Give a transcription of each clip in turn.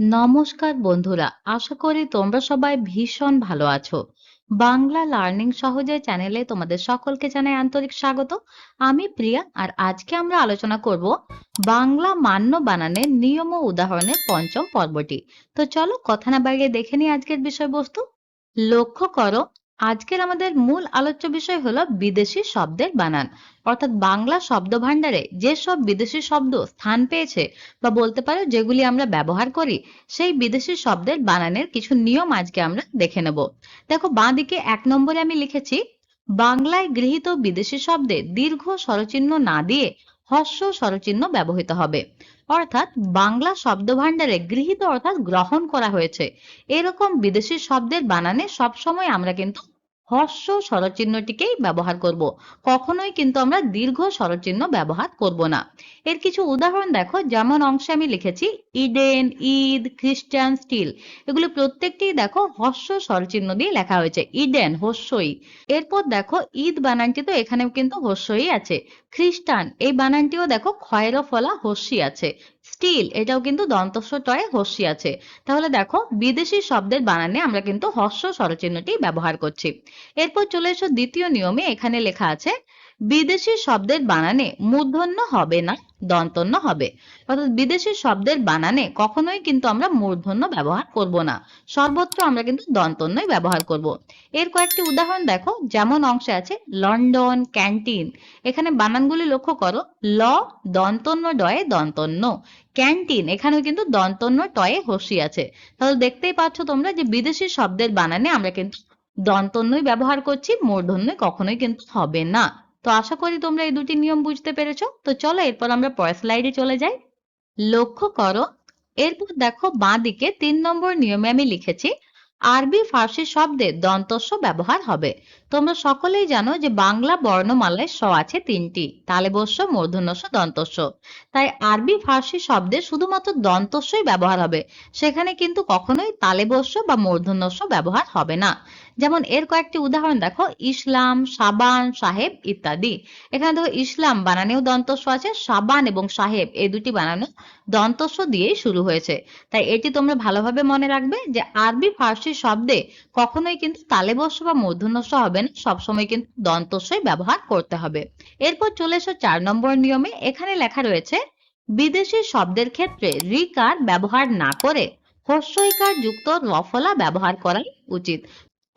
নমস্কার বন্ধুরা, আশা করি তোমরা সবাই ভীষণ ভালো আছো। বাংলা লার্নিং সহজে চ্যানেলে তোমাদের সকলকে জানাই আন্তরিক স্বাগত। আমি প্রিয়া, আর আজকে আমরা আলোচনা করব বাংলা মান্য বানানের নিয়ম ও উদাহরণের পঞ্চম পর্বটি। তো চলো কথা না বাইরে দেখে নিই আজকের বিষয়বস্তু। লক্ষ্য করো আজকের আমাদের মূল আলোচ্য বিষয় হলো বিদেশি শব্দের বানান। অর্থাৎ বাংলা শব্দ ভাণ্ডারে যেসব বিদেশি শব্দ স্থান পেয়েছে বা বলতে পারো যেগুলি আমরা ব্যবহার করি, সেই বিদেশি শব্দের বানানের কিছু নিয়ম আজকে আমরা দেখে নেব। দেখো বাঁ দিকে এক নম্বরে আমি লিখেছি, বাংলায় গৃহীত বিদেশি শব্দে দীর্ঘ স্বরচিহ্ন না দিয়ে হস্য স্বরচিহ্ন ব্যবহৃত হবে। অর্থাৎ বাংলা শব্দ ভান্ডারে গৃহীত অর্থাৎ গ্রহণ করা হয়েছে। এরকম বিদেশি শব্দের বানানে সবসময় আমরা কিন্তু হস্য স্বরচিহ্নটিকেই ব্যবহার করব। কখনোই কিন্তু আমরা দীর্ঘ স্বরচিহ্ন ব্যবহার করব না। এর কিছু উদাহরণ দেখো, যেমন অংশে আমি লিখেছি, ইডেন ঈদ খ্রিস্টান, স্টিল। এগুলো প্রত্যেকটি দেখো হস্য স্বরচিহ্ন দিয়ে লেখা হয়েছে, ইডেন হস্যই এরপর দেখো ঈদ বানানটি তো এখানেও কিন্তু হস্যই আছে। খ্রিস্টান এই বানানটিও দেখো ক্ষয়ের ফলা হস্যি আছে। স্টিল এটাও কিন্তু দন্তস্ব টয়ে হস্যি আছে। তাহলে দেখো, বিদেশি শব্দের বানানে আমরা কিন্তু হস্য স্বরচিহ্নটি ব্যবহার করছি। এরপর চলে এসো দ্বিতীয় নিয়মে, এখানে লেখা আছে, বিদেশি শব্দের বানানে মূর্ধন্য হবে না, দন্তন্য হবে। অর্থাৎ বিদেশি শব্দের বানানে কখনোই কিন্তু আমরা মূর্ধন্য ব্যবহার করব না। সর্বত্র আমরা কিন্তু দন্তন্যই ব্যবহার করব। এর কয়েকটি উদাহরণ দেখো, যেমন অংশে আছে, লন্ডন ক্যান্টিন। এখানে বানানগুলি লক্ষ্য করো, ল, দন্তন্য ডয়ে দন্তন্য। ক্যান্টিন, এখানেও কিন্তু দন্তন্য টয়ে হসি আছে। তাহলে দেখতেই পাচ্ছ তোমরা যে বিদেশি শব্দের বানানে আমরা কিন্তু দন্তন্যই ব্যবহার করছি, মূর্ধন্যই কখনোই কিন্তু হবে না। তো আশা করি তোমরা এই দুটি নিয়ম বুঝতে পেরেছ। তো চলো এরপর আমরা পরের স্লাইডে চলে যাই। লক্ষ্য করো, এরপর দেখো বাঁ দিকে তিন নম্বর নিয়মে আমি লিখেছি, আরবি, ফার্সি শব্দে দন্তস্ব ব্যবহার হবে। তোমরা সকলেই জানো যে বাংলা বর্ণমালায় স আছে তিনটি তালেবস্য মূর্ধন্যস্য দন্তস্ব। তাই আরবি, ফার্সি শব্দে শুধুমাত্র দন্তস্বই ব্যবহার হবে, সেখানে কিন্তু কখনোই তালেবস্য বা মূর্ধন্যস্য ব্যবহার হবে না। যেমন এর কয়েকটি উদাহরণ দেখো, ইসলাম, সাবান, সাহেব ইত্যাদি। এখানে দেখো, ইসলাম বানানেও দন্তস্ব আছে, সাবান এবং সাহেব এই দুটি বানানো দন্তস্ব দিয়েই শুরু হয়েছে। তাই এটি তোমরা ভালোভাবে মনে রাখবে যে আরবি, ফার্সি শব্দে কখনোই কিন্তু তালেবস্য বা মূর্ধন্যস্য হবে না, সবসময় কিন্তু দন্তস্বই ব্যবহার করতে হবে। এরপর চলে এসো চার নম্বর নিয়মে, এখানে লেখা রয়েছে, বিদেশি শব্দের ক্ষেত্রে রিকার ব্যবহার না করে হস্যইকার যুক্ত রফলা ব্যবহার করাই উচিত।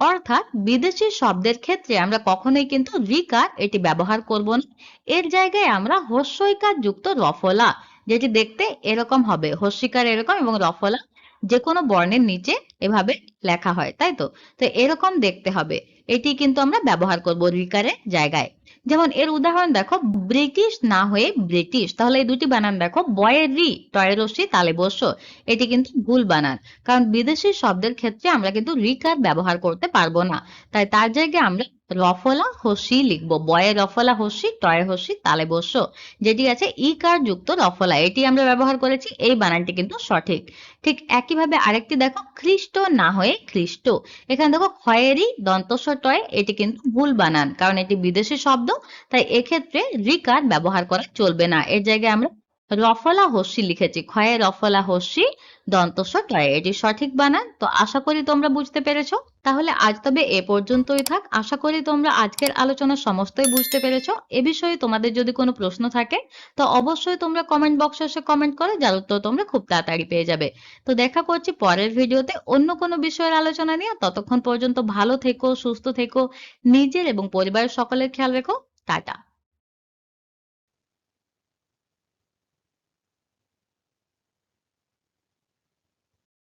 অর্থাৎ বিদেশি শব্দের ক্ষেত্রে আমরা কখনোই কিন্তু রিকার এটি ব্যবহার করব না। এর জায়গায় আমরা হস্যইকার যুক্ত রফলা, যেটি দেখতে এরকম হবে। হস্যিকার এরকম এবং রফলা যে কোনো বর্ণের নিচে এভাবে লেখা হয়, তাই তো? তো এরকম দেখতে হবে। এটি কিন্তু আমরা ব্যবহার করব রিকারের জায়গায়। যেমন এর উদাহরণ দেখো, ব্রিটিশ না হয়ে ব্রিটিশ। তাহলে এই দুটি বানান দেখো, বয়েরি টয়ের রশ্মি তালে বসো এটি কিন্তু ভুল বানান। কারণ বিদেশি শব্দের ক্ষেত্রে আমরা কিন্তু রিকার ব্যবহার করতে পারব না। তাই তার জায়গায় আমরা রফলা হসি লিখব। বয়ে রফলা হসি, টয়ে হসি, তালে বস্য যেটি আছে ইকার যুক্ত রফলা। এটি আমরা ব্যবহার করেছি। এই বানানটি কিন্তু সঠিক। ঠিক একইভাবে আরেকটি দেখো খ্রিস্ট না হয়ে খ্রিস্ট এখানে দেখো ক্ষয়েরই দন্তস্ব, টয়, এটি কিন্তু ভুল বানান। কারণ এটি বিদেশি শব্দ, তাই এক্ষেত্রে রিকার ব্যবহার করা চলবে না। এর জায়গায় আমরা রফলা হস্যি লিখেছি। ক্ষয়ে রফলা হস্যি দন্তস্ব টয়ে এটি সঠিক বানান তো আশা করি তোমরা বুঝতে পেরেছ। তাহলে আজ তবে এ পর্যন্তই থাক। আশা করি তোমরা আজকের আলোচনা সমস্তই বুঝতে পেরেছ। এ বিষয়ে তোমাদের যদি কোনো প্রশ্ন থাকে, তো অবশ্যই তোমরা কমেন্ট বক্সে এসে কমেন্ট করো, যার উত্তর তোমরা খুব তাড়াতাড়ি পেয়ে যাবে। তো দেখা করছি পরের ভিডিওতে অন্য কোনো বিষয়ের আলোচনা নিয়ে। ততক্ষণ পর্যন্ত ভালো থেকো, সুস্থ থেকো, নিজের এবং পরিবারের সকলের খেয়াল রেখো। টাটা।